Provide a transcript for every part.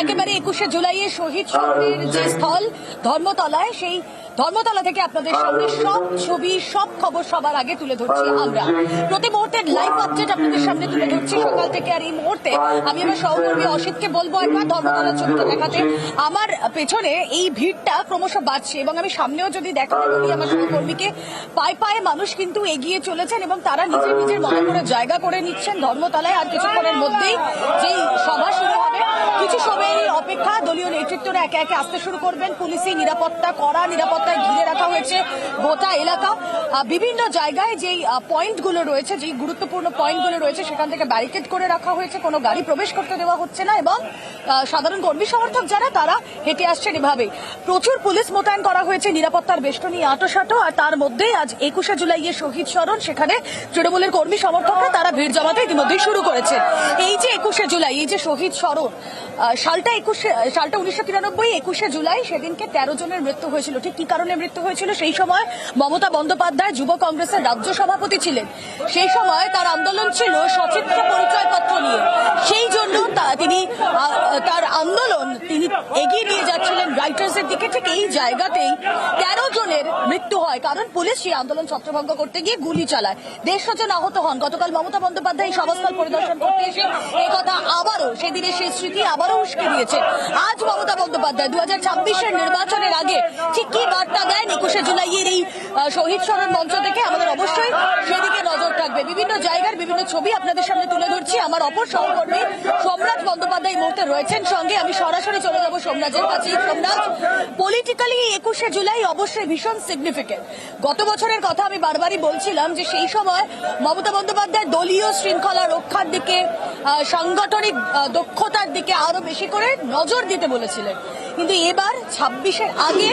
একেবারে একুশে জুলাইয়ে শহীদ স্মরণের যে স্থল ধর্মতলায় সেই ধর্মতলা থেকে আপনাদের সামনে সব ছবি, সব খবর সবার আগে তুলে ধরছি আমরা। প্রতি মুহূর্তের লাইভ আপডেট আপনাদের সামনে তুলে ধরছি সকাল থেকে আর এই মুহূর্তে। আমি আমার সহকর্মী অসিতকে বলব একবার ধর্মতলার ছবিটা দেখাতে। আমার পেছনে এই ভিড়টা ক্রমশ বাড়ছে এবং আমি সামনেও যদি দেখাতে বলি আমার সহকর্মীকে, পায়ে পায়ে মানুষ কিন্তু এগিয়ে চলেছেন এবং তারা নিজের নিজের মনে করে জায়গা করে নিচ্ছেন ধর্মতলায় আর কিছুক্ষণের মধ্যেই যেই সভা শুরু হবে। কিছু সময়ের অপেক্ষা দলীয় নেতৃত্বরা একে একে আসতে শুরু করবেন। পুলিশি নিরাপত্তা, কড়া নিরাপত্তায় ঘিরে রাখা হয়েছে গোটা এলাকা। বিভিন্ন জায়গায় যেই পয়েন্টগুলো রয়েছে, যেই গুরুত্বপূর্ণ পয়েন্টগুলো রয়েছে, সেখান থেকে ব্যারিকেড করে রাখা হয়েছে। কোনো গাড়ি প্রবেশ করতে দেওয়া হচ্ছে না এবং সাধারণ কর্মী সমর্থক যারা, তারা হেঁটে আসছেন এভাবে। প্রচুর পুলিশ মোতায়েন করা হয়েছে নিরাপত্তার বেষ্টনী আটোসাটো, আর তার মধ্যেই আজ একুশে জুলাইয়ে শহীদ স্মরণ। সেখানে তৃণমূলের কর্মী সমর্থকরা তারা ভিড় জমাতে ইতিমধ্যেই শুরু করেছে। এই যে একুশে জুলাই, এই যে শহীদ স্মরণ সালটা একুশে, সালটা উনিশশো তিরানব্বই, একুশে জুলাই, সেদিনকে তেরো জনের মৃত্যু হয়েছিল। ঠিক কি কারণে মৃত্যু হয়েছিল, সেই সময় মমতা বন্দ্যোপাধ্যায় যুব কংগ্রেসের রাজ্য সভাপতি ছিলেন। সেই সময় তার আন্দোলন ছিল সচিত্র পরিচয়পত্র নিয়ে। সেই জন্য তিনি তার আন্দোলন এগিয়ে নিয়ে যাচ্ছিলেন রাইটার্সের দিকে। ঠিক এই জায়গাতেই তেরো জনের মৃত্যু হয়, কারণ পুলিশ সেই আন্দোলন ছত্রভঙ্গ করতে গিয়ে গুলি চালায়। দেড়শো জন আহত হন। গতকাল মমতা বন্দ্যোপাধ্যায় সভাস্থল পরিদর্শন করতে এসে এই কথা আবারও, সেদিনের সেই স্মৃতি আবারও উস্কে দিয়েছে। আজ মমতা বন্দ্যোপাধ্যায় দু হাজার ছাব্বিশের নির্বাচনের আগে ঠিক কি বার্তা দেন একুশে জুলাইয়ের এই শহীদ স্মরণ মঞ্চ থেকে? আমাদের অবশ্যই সেদিকে নজর থাকবে। বিভিন্ন জায়গার বিভিন্ন ছবি আপনাদের সামনে তুলে ধরছি। আমার অপর সহকর্মী সম্রাট বন্দ্যোপাধ্যায় এই মুহূর্তে রয়েছেন সঙ্গে। আমি সরাসরি চলে যাব সোমরাজের কাছে সোমরাজ পলিটিক্যালি একুশে জুলাই অবশ্যই ভীষণ সিগনিফিকেন্ট গত বছরের কথা আমি বারবারই বলছিলাম যে সেই সময় মমতা বন্দ্যোপাধ্যায় দলীয় শৃঙ্খলা রক্ষার দিকে সাংগঠনিক দক্ষতার দিকে আরও বেশি করে নজর দিতে বলেছিলেন। কিন্তু এবার ছাব্বিশের আগে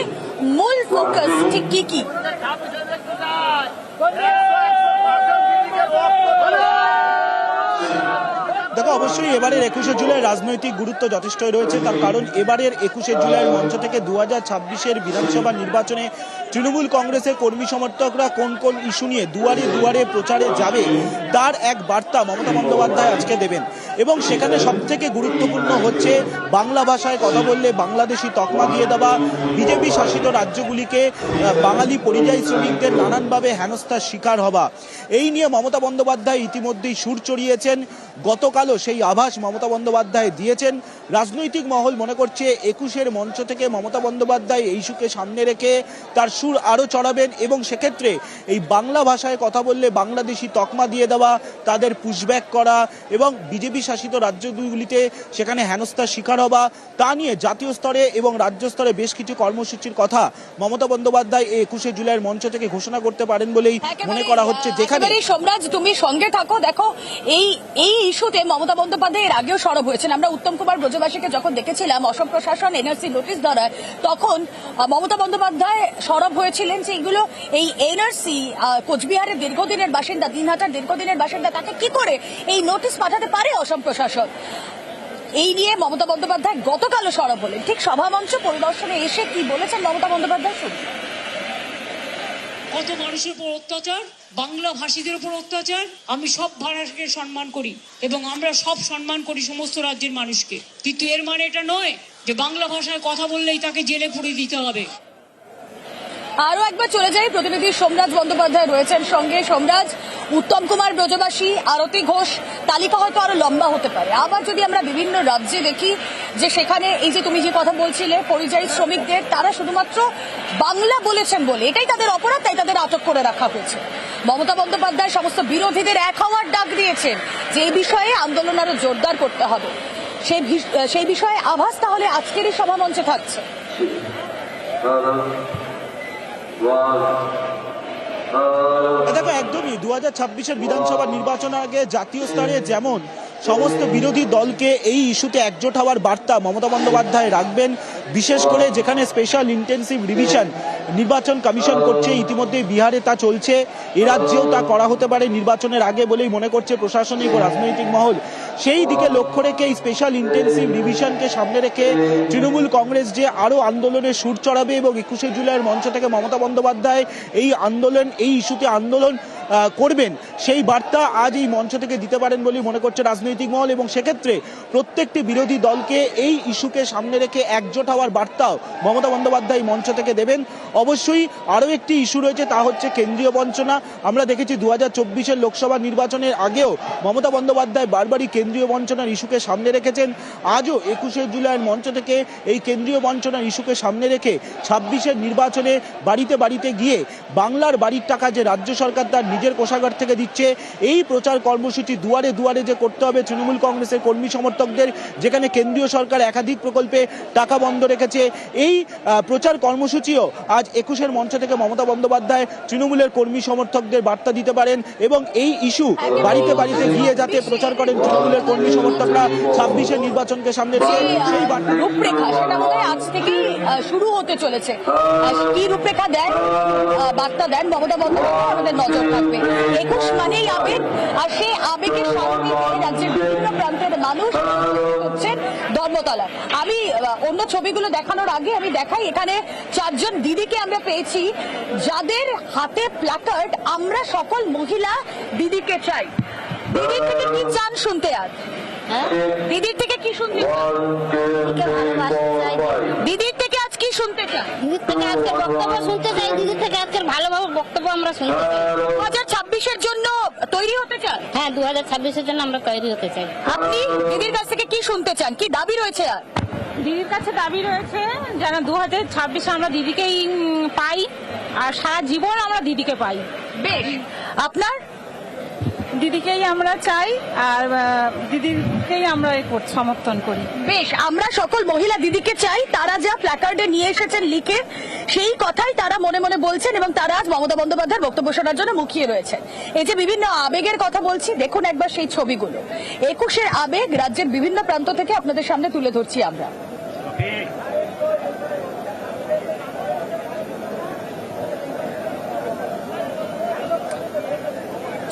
মূল ফোকাস ঠিক কি কি? দেখো অবশ্যই এবারের একুশে জুলাই রাজনৈতিক গুরুত্ব যথেষ্ট রয়েছে। তার কারণ এবারের একুশে জুলাইয়ের মঞ্চ থেকে দু হাজার ছাব্বিশের বিধানসভা নির্বাচনে তৃণমূল কংগ্রেসের কর্মী সমর্থকরা কোন কোন ইস্যু নিয়ে দুয়ারে দুয়ারে প্রচারে যাবে, তার এক বার্তা মমতা বন্দ্যোপাধ্যায় আজকে দেবেন। এবং সেখানে সব থেকে গুরুত্বপূর্ণ হচ্ছে বাংলা ভাষায় কথা বললে বাংলাদেশি তকমা দিয়ে দেওয়া। বিজেপি শাসিত রাজ্যগুলিকে বাঙালি পরিযায়ী শ্রমিকদের নানানভাবে হেনস্থার শিকার হওয়া। এই নিয়ে মমতা বন্দ্যোপাধ্যায় ইতিমধ্যেই সুর চড়িয়েছেন। গতকালও সেই আভাস মমতা বন্দ্যোপাধ্যায় দিয়েছেন। রাজনৈতিক মহল মনে করছে একুশের মঞ্চ থেকে মমতা বন্দ্যোপাধ্যায় এই ইস্যুকে সামনে রেখে তার সুর আরও চড়াবেন এবং সেক্ষেত্রে এই বাংলা ভাষায় কথা বললে বাংলাদেশি তকমা দিয়ে দেওয়া তাদের পুশব্যাক করা এবং বিজেপি শাসিত রাজ্যগুলিতে সেখানে হেনস্থার শিকার হওয়া তা নিয়ে জাতীয় স্তরে এবং রাজ্য স্তরে বেশ কিছু কর্মসূচির কথা মমতা বন্দ্যোপাধ্যায় এই একুশে জুলাইয়ের মঞ্চ থেকে ঘোষণা করতে পারেন বলেই মনে করা হচ্ছে। যেখানে সোমরাজ তুমি সঙ্গে থাকো। দেখো এই এই ইস্যুতে মমতা বন্দ্যোপাধ্যায় এর আগেও সরব হয়েছেন। আমরা উত্তম কুমার ব্রজবাসীকে যখন দেখেছিলাম, অসম প্রশাসন, এনআরসি নোটিশ ধরায় তখন মমতা বন্দ্যোপাধ্যায় সরব হয়েছিলেন যে এগুলো, এই এনআরসি কোচবিহারের দীর্ঘদিনের বাসিন্দা, দিনহাটার দীর্ঘদিনের বাসিন্দা, তাকে কি করে এই নোটিশ পাঠাতে পারে অসম প্রশাসন? এই নিয়ে মমতা বন্দ্যোপাধ্যায় গতকালও সরব হলেন। ঠিক সভামঞ্চ পরিদর্শনে এসে কি বলেছেন মমতা বন্দ্যোপাধ্যায় শুনুন। কত মানুষের উপর অত্যাচার? বাংলা ভাষীদের উপর অত্যাচার? আমি সব ভাষাকে সম্মান করি এবং আমরা সব সম্মান করি সমস্ত রাজ্যের মানুষকে। কিন্তু এর মানে এটা নয় যে বাংলা ভাষায় কথা বললেই তাকে জেলে পুড়ে দিতে হবে। আরও একবার চলে যাই। প্রতিনিধি সোমরাজ বন্দ্যোপাধ্যায় রয়েছেন সঙ্গে। সোমরাজ উত্তম কুমার ব্রজবাসী, আরতি ঘোষ, তালিকা হয়তো আরও লম্বা হতে পারে। আবার যদি আমরা বিভিন্ন রাজ্যে দেখি যে সেখানে এই যে তুমি যে কথা বলছিলে, পরিযায়ী শ্রমিকদের, তারা শুধুমাত্র বাংলা বলেছেন বলে, এটাই তাদের অপরাধ, তাই তাদের আটক করে রাখা হয়েছে। মমতা বন্দ্যোপাধ্যায় সমস্ত বিরোধীদের এক হওয়ার ডাক দিয়েছেন যে এই বিষয়ে আন্দোলন আরও জোরদার করতে হবে। সেই সেই বিষয়ে আভাস তাহলে আজকেরই এই সভামঞ্চে থাকছে। দেখো, একদমই দু হাজার ছাব্বিশের বিধানসভা নির্বাচনের আগে জাতীয় স্তরে যেমন সমস্ত বিরোধী দলকে এই ইস্যুতে একজোট হওয়ার বার্তা মমতা বন্দ্যোপাধ্যায় রাখবেন, বিশেষ করে যেখানে স্পেশাল ইন্টেন্সিভ রিভিশন নির্বাচন কমিশন করছে ইতিমধ্যে বিহারে তা চলছে, এ রাজ্যেও তা করা হতে পারে নির্বাচনের আগে বলেই মনে করছে প্রশাসনিক ও রাজনৈতিক মহল। সেই দিকে লক্ষ্য রেখে এই স্পেশাল ইন্টেন্সিভ ডিভিশনকে সামনে রেখে তৃণমূল কংগ্রেস যে আরও আন্দোলনের সুর চড়াবে এবং একুশে জুলাইয়ের মঞ্চ থেকে মমতা বন্দ্যোপাধ্যায় এই আন্দোলন, এই ইস্যুতে আন্দোলন করবেন। সেই বার্তা আজ এই মঞ্চ থেকে দিতে পারেন বলেই মনে করছে রাজনৈতিক মহল এবং সেক্ষেত্রে প্রত্যেকটি বিরোধী দলকে এই ইস্যুকে সামনে রেখে একজোট হওয়ার বার্তাও মমতা বন্দ্যোপাধ্যায় মঞ্চ থেকে দেবেন। অবশ্যই আরও একটি ইস্যু রয়েছে, তা হচ্ছে কেন্দ্রীয় বঞ্চনা। আমরা দেখেছি দু হাজার লোকসভা নির্বাচনের আগেও মমতা বন্দ্যোপাধ্যায় বারবারই কেন্দ্রীয় বঞ্চনার ইস্যুকে সামনে রেখেছেন। আজও একুশে জুলাইয়ের মঞ্চ থেকে এই কেন্দ্রীয় বঞ্চনার ইস্যুকে সামনে রেখে ছাব্বিশের নির্বাচনে বাড়িতে বাড়িতে গিয়ে বাংলার বাড়ির টাকা যে রাজ্য সরকার তার নিজের কোষাগার থেকে দিচ্ছে। এই প্রচার কর্মসূচি দুয়ারে দুয়ারে যে করতে হবে তৃণমূল কংগ্রেসের কর্মী সমর্থকদের যেখানে কেন্দ্রীয় সরকার একাধিক প্রকল্পে টাকা বন্ধ রেখেছে। এই প্রচার কর্মসূচিও আজ একুশের মঞ্চ থেকে মমতা বন্দ্যোপাধ্যায় তৃণমূলের কর্মী সমর্থকদের বার্তা দিতে পারেন এবং এই ইস্যু বাড়িতে বাড়িতে গিয়ে যাতে প্রচার করেন তৃণমূলের কর্মী সমর্থকরা ছাব্বিশের নির্বাচনকে সামনে রেখে সেই বার্তা রূপরেখা সেটা বোধ আজ থেকেই শুরু হতে চলেছে। কি রূপরেখা দেন? বার্তা দেন মমতা বন্দ্যোপাধ্যায়? আমাদের নজর থাকবে একুশ মানেই আবেগ আর সেই আবেগের সামনে দিয়ে রাজ্যের বিভিন্ন প্রান্তের মানুষ হচ্ছেন ধর্মতলা আমি অন্য ছবিগুলো দেখানোর আগে আমি দেখাই এখানে চারজন দিদিকে আমরা পেয়েছি। যাদের হাতে প্ল্যাকার্ড আমরা সকল মহিলা দিদিকে চাই। দিদির থেকে কি চান শুনতে আজ দিদির থেকে কি শুনতে দিদির থেকে দিদির থেকে আজকের বক্তব্য শুনতে চাই দিদির থেকে আজকের ভালো ভালো বক্তব্য আমরা শুনতে চাই দু হাজার ছাব্বিশের জন্য তৈরি হতে চান হ্যাঁ দু হাজার ছাব্বিশের জন্য আমরা তৈরি হতে চাই। আপনি দিদির কাছ থেকে কি শুনতে চান? কি দাবি রয়েছে আর? দিদির কাছে দাবি রয়েছে যেন দু হাজার ছাব্বিশে আমরা দিদিকেই পাই আর সারা জীবন আমরা দিদিকে পাই। বেশ। আপনার? দিদিকেই আমরা চাই আর দিদিকেই আমরা সমর্থন করি। বেশ আমরা সকল মহিলা দিদিকে চাই তারা যা প্ল্যাকার্ডে নিয়ে এসেছেন লিখে সেই কথাই তারা মনে মনে বলছেন এবং তারা আজ মমতা বন্দ্যোপাধ্যায়ের বক্তব্য শোনার জন্য মুখিয়ে রয়েছেন। এই যে বিভিন্ন আবেগের কথা বলছি দেখুন একবার সেই ছবিগুলো। একুশের আবেগ রাজ্যের বিভিন্ন প্রান্ত থেকে আপনাদের সামনে তুলে ধরছি আমরা।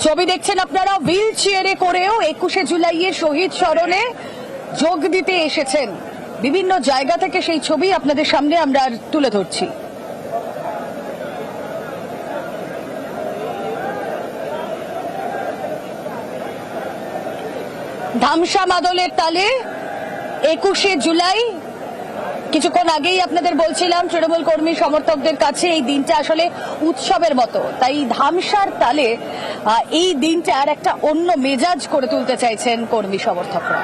ছবি দেখছেন আপনারা, হুইল চেয়ারে করেও একুশে জুলাইয়ের শহীদ স্মরণে যোগ দিতে এসেছেন। বিভিন্ন জায়গা থেকে সেই ছবি আপনাদের সামনে আমরা তুলে ধরছি। ধামসা মাদলের তালে একুশে জুলাই কিছুক্ষণ আগেই আপনাদের বলছিলাম, তৃণমূল কর্মী সমর্থকদের কাছে এই দিনটা আসলে উৎসবের মতো। তাই ধামসার তালে এই দিনটা আর একটা অন্য মেজাজ করে তুলতে চাইছেন কর্মী সমর্থকরা।